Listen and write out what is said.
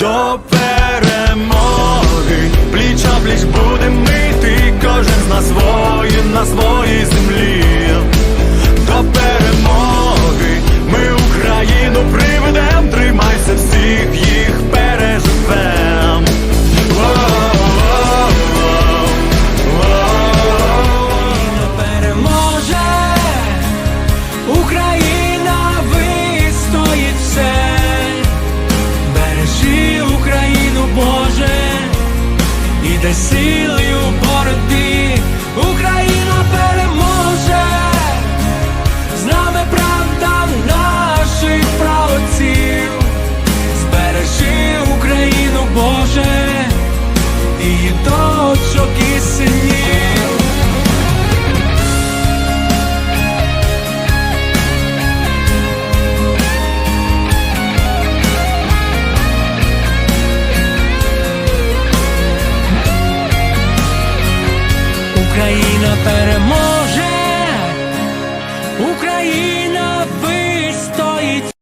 до перемоги, пліча пліч будемо ми, ти кожен з нас воїн da je sili u porodi Україна переможе.